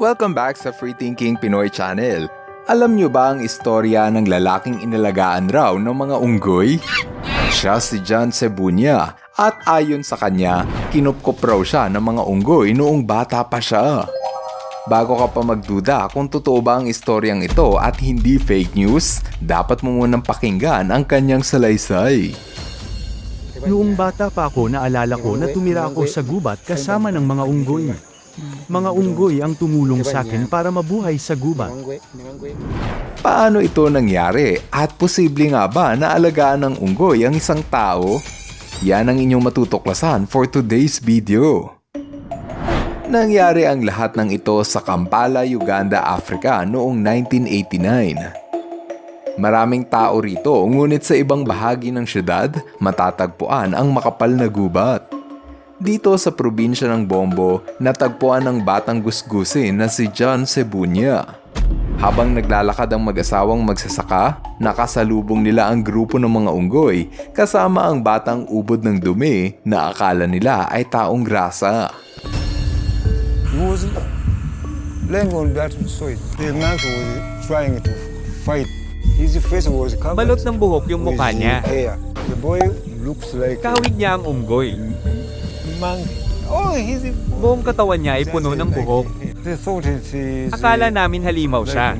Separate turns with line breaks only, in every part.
Welcome back sa Free Thinking Pinoy Channel. Alam nyo ba ang istorya ng lalaking inalagaan raw ng mga unggoy? Siya si John Cebunya at ayon sa kanya, kinupkop raw siya ng mga unggoy noong bata pa siya. Bago ka pa magduda kung totoo ba ang istoryang ito at hindi fake news, dapat mo munang pakinggan ang kanyang salaysay.
Noong bata pa ako naalala ko na tumira ako sa gubat kasama ng mga unggoy. Mga unggoy ang tumulong sa akin para mabuhay sa gubat.
Paano ito nangyari at posible nga ba na alagaan ng unggoy ang isang tao? Yan ang inyong matutuklasan for today's video. Nangyari ang lahat ng ito sa Kampala, Uganda, Africa noong 1989. Maraming tao rito ngunit sa ibang bahagi ng syudad matatagpuan ang makapal na gubat. Dito sa probinsya ng Bombo, natagpuan ng batang gusgusin na si John Cebunya. Habang naglalakad ang mag-asawang magsasaka, nakasalubong nila ang grupo ng mga unggoy kasama ang batang ubod ng dumi na akala nila ay taong grasa.
Balot ng buhok yung mukha niya. Kahawig niya ang unggoy.
Man. Oh, he's
Buong katawan niya ay puno ng buhok. Akala namin halimaw siya.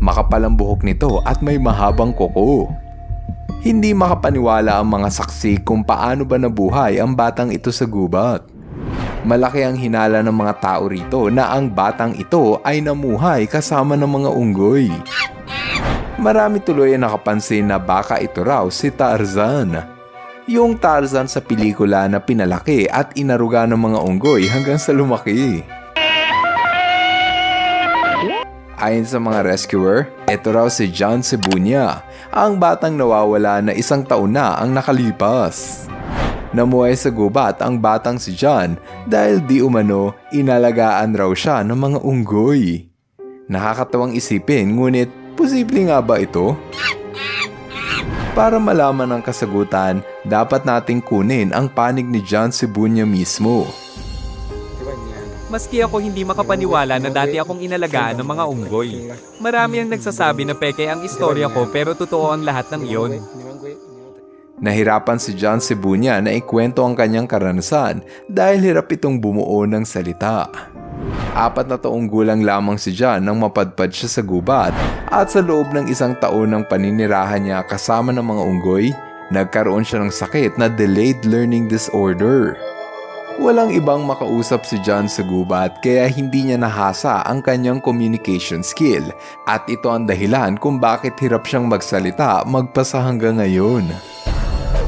Makapal ang buhok nito at may mahabang kuko. Hindi makapaniwala ang mga saksi kung paano ba nabuhay ang batang ito sa gubat. Malaki ang hinala ng mga tao rito na ang batang ito ay namuhay kasama ng mga unggoy. Marami tuloy ang nakapansin na baka ito raw si Tarzan. Yung Tarzan sa pelikula na pinalaki at inaruga ng mga unggoy hanggang sa lumaki. Ayon sa mga rescuer, ito raw si John Cebunya, ang batang nawawala na isang taon na ang nakalipas. Namuhay sa gubat ang batang si John dahil di umano inalagaan raw siya ng mga unggoy. Nakakatawang isipin ngunit posible nga ba ito? Para malaman ang kasagutan, dapat nating kunin ang panig ni John Cebunya mismo.
Maski ako hindi makapaniwala na dati akong inalagaan ng mga unggoy. Marami ang nagsasabi na peke ang istorya ko pero totoo ang lahat ng iyon.
Nahirapan si John Cebunya na ikwento ang kanyang karanasan dahil hirap itong bumuo ng salita. Apat na taong gulang lamang si John nang mapadpad siya sa gubat at sa loob ng isang taon ng paninirahan niya kasama ng mga unggoy, nagkaroon siya ng sakit na delayed learning disorder. Walang ibang makausap si John sa gubat kaya hindi niya nahasa ang kanyang communication skill at ito ang dahilan kung bakit hirap siyang magsalita magpasa hanggang ngayon.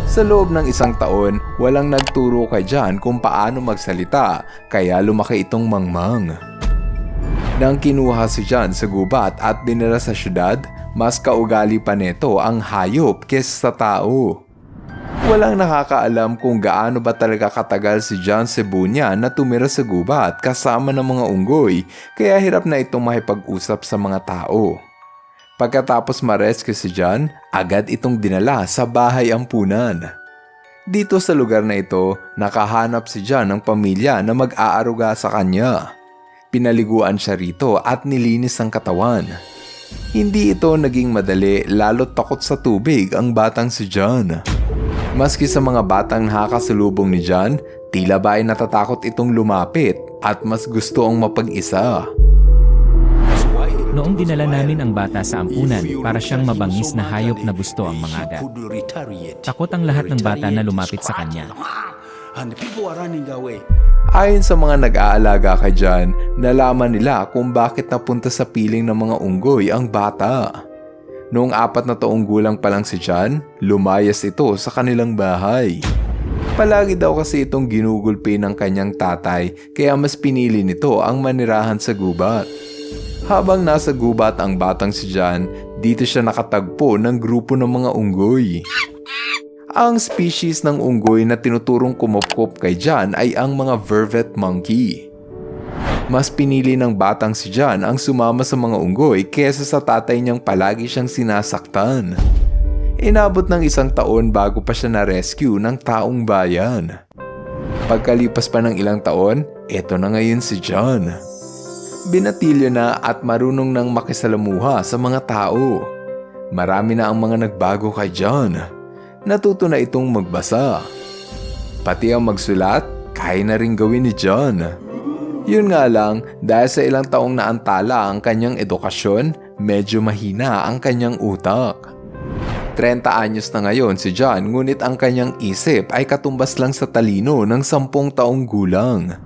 Sa loob ng isang taon, walang nagturo kay John kung paano magsalita kaya lumaki itong mangmang. Nang kinuha si John sa gubat at dinala sa syudad, mas kaugali pa nito ang hayop kesa sa tao. Walang nakakaalam kung gaano ba talaga katagal si John Cebunya na tumira sa gubat kasama ng mga unggoy kaya hirap na itong makipag-usap sa mga tao. Pagkatapos ma-rescue si John, agad itong dinala sa bahay ampunan. Dito sa lugar na ito, nakahanap si John ng pamilya na mag-aaruga sa kanya. Pinaliguan siya rito at nilinis ang katawan. Hindi ito naging madali lalo takot sa tubig ang batang si John. Maski sa mga batang nakakasalubong ni John, tila ba ay natatakot itong lumapit at mas gusto ang mapag-isa.
Noong dinala namin ang bata sa ampunan para siyang mabangis na hayop na gusto ang mangagat. Takot ang lahat ng bata na lumapit sa kanya.
Away.
Ayon sa mga nag-aalaga kay John, nalaman nila kung bakit napunta sa piling ng mga unggoy ang bata. Noong apat na taong gulang pa lang si John, lumayas ito sa kanilang bahay. Palagi daw kasi itong ginugulpi ng kanyang tatay kaya mas pinili nito ang manirahan sa gubat. Habang nasa gubat ang batang si John, dito siya nakatagpo ng grupo ng mga unggoy. Ang species ng unggoy na tinuturong kumupkop kay John ay ang mga vervet monkey. Mas pinili ng batang si John ang sumama sa mga unggoy kesa sa tatay niyang palagi siyang sinasaktan. Inabot ng isang taon bago pa siya na-rescue ng taong bayan. Pagkalipas pa ng ilang taon, eto na ngayon si John. Binatilyo na at marunong nang makisalamuha sa mga tao. Marami na ang mga nagbago kay John. Natuto na itong magbasa. Pati ang magsulat, kaya na rin gawin ni John. Yun nga lang, dahil sa ilang taong naantala ang kanyang edukasyon, medyo mahina ang kanyang utak. 30 anyos na ngayon si John ngunit ang kanyang isip ay katumbas lang sa talino ng 10 taong gulang.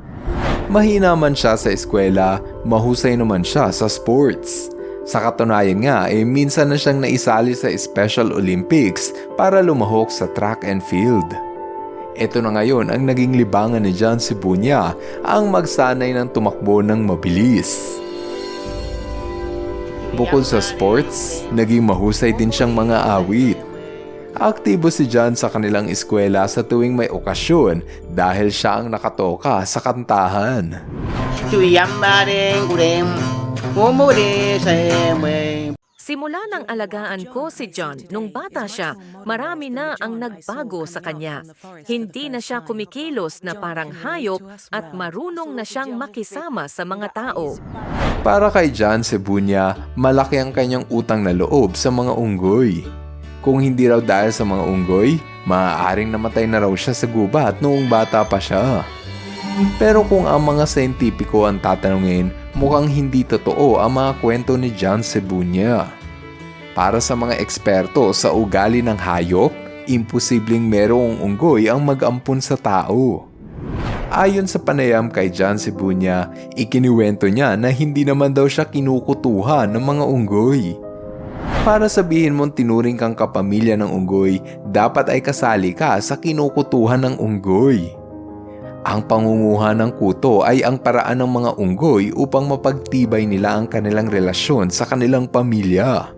Mahina man siya sa eskwela, mahusay naman siya sa sports. Sa katunayan nga, eh minsan na siyang naisali sa Special Olympics para lumahok sa track and field. Ito na ngayon ang naging libangan ni John Sibunya, ang magsanay ng tumakbo ng mabilis. Bukod sa sports, naging mahusay din siyang mga awit. Aktibo si John sa kanilang eskwela sa tuwing may okasyon dahil siya ang nakatoka sa kantahan.
Tuyambaring kurem, umuri sa emwe.
Simula ng alagaan ko si John nung bata siya, marami na ang nagbago sa kanya. Hindi na siya kumikilos na parang hayop at marunong na siyang makisama sa mga tao.
Para kay John Cebunya, malaki ang kanyang utang na loob sa mga unggoy. Kung hindi raw dahil sa mga unggoy, maaaring namatay na raw siya sa gubat noong bata pa siya. Pero kung ang mga scientifico ang tatanungin, mukhang hindi totoo ang mga kwento ni John Cebunya. Para sa mga eksperto sa ugali ng hayop, imposibleng merong unggoy ang mag-ampun sa tao. Ayon sa panayam kay John Cebunya, ikiniwento niya na hindi naman daw siya kinukutuhan ng mga unggoy. Para sabihin mong tinuring kang kapamilya ng unggoy, dapat ay kasali ka sa kinukutuhan ng unggoy. Ang pangunguha ng kuto ay ang paraan ng mga unggoy upang mapagtibay nila ang kanilang relasyon sa kanilang pamilya.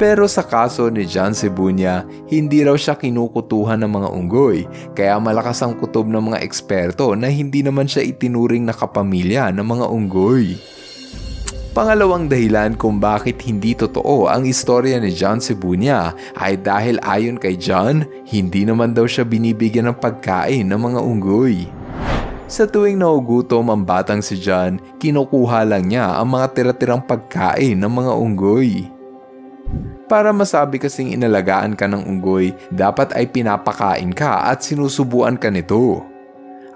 Pero sa kaso ni John Cebunya, hindi raw siya kinukutuhan ng mga unggoy, kaya malakas ang kutob ng mga eksperto na hindi naman siya itinuring na kapamilya ng mga unggoy. Pangalawang dahilan kung bakit hindi totoo ang istorya ni John Cebunya ay dahil ayon kay John, hindi naman daw siya binibigyan ng pagkain ng mga unggoy. Sa tuwing naugutom ang batang si John, kinukuha lang niya ang mga tira-tirang pagkain ng mga unggoy. Para masabi kasing inalagaan ka ng unggoy, dapat ay pinapakain ka at sinusubuan ka nito.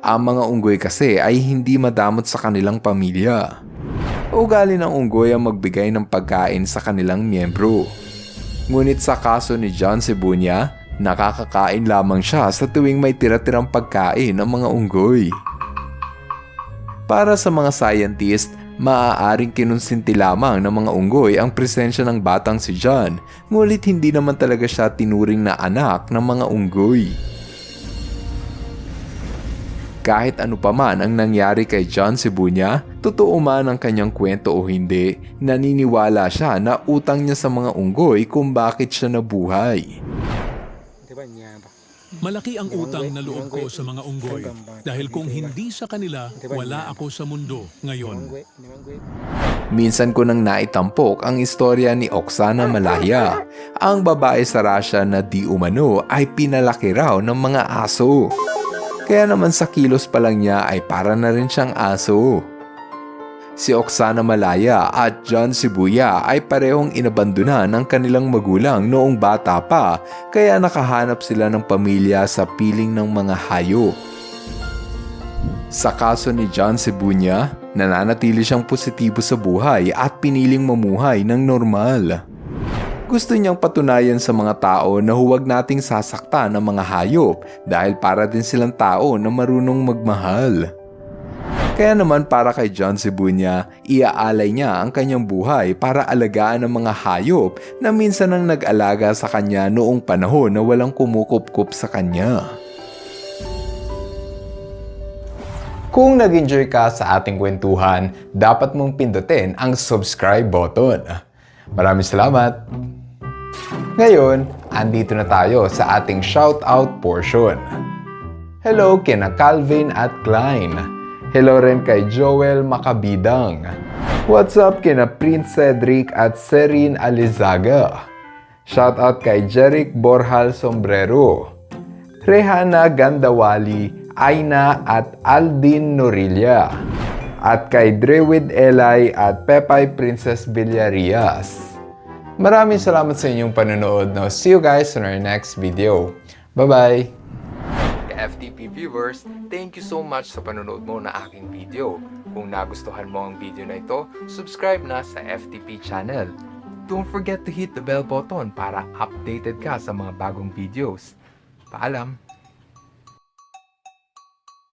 Ang mga unggoy kasi ay hindi madamot sa kanilang pamilya. Ugali ng unggoy ang magbigay ng pagkain sa kanilang miyembro. Ngunit sa kaso ni John Cebunya, nakakakain lamang siya sa tuwing may tira-tirang pagkain ng mga unggoy. Para sa mga scientist, maaaring kinonsinti lamang ng mga unggoy ang presensya ng batang si John, ngunit hindi naman talaga siya tinuring na anak ng mga unggoy. Kahit ano pa man ang nangyari kay John Cebunya, totoo man ang kanyang kwento o hindi, naniniwala siya na utang niya sa mga unggoy kung bakit siya nabuhay.
Malaki ang utang na loob ko sa mga unggoy dahil kung hindi sa kanila, wala ako sa mundo ngayon.
Minsan ko nang naitampok ang istorya ni Oksana Malaya, ang babae sa Russia na di umano ay pinalaki raw ng mga aso. Kaya naman sa kilos pa lang niya ay para na rin siyang aso. Si Oksana Malaya at John Sibuya ay parehong inabandona ng kanilang magulang noong bata pa kaya nakahanap sila ng pamilya sa piling ng mga hayop. Sa kaso ni John Sibunya, nananatili siyang positibo sa buhay at piniling mamuhay ng normal. Gusto niyang patunayan sa mga tao na huwag nating sasaktan ng mga hayop dahil para din silang tao na marunong magmahal. Kaya naman para kay John Sibunya, iaalay niya ang kanyang buhay para alagaan ang mga hayop na minsan ang nag-alaga sa kanya noong panahon na walang kumukup-kup sa kanya. Kung nag-enjoy ka sa ating kwentuhan, dapat mong pindutin ang subscribe button. Maraming salamat! Ngayon, andito na tayo sa ating shoutout portion. Hello kina Calvin at Klein. Hello rin kay Joel Makabidang. What's up kina Prince Cedric at Serin Alizaga. Shoutout kay Jeric Borhal Sombrero. Rehana Gandawali, Aina at Aldin Norilla. At kay Drewid Eli at Pepay Princess Villarias. Maraming salamat sa inyong panonood. No? See you guys on our next video. Bye-bye! FTP viewers, thank you so much sa panonood mo na aking video. Kung nagustuhan mo ang video na ito, subscribe na sa FTP channel. Don't forget to hit the bell button para updated ka sa mga bagong videos. Paalam!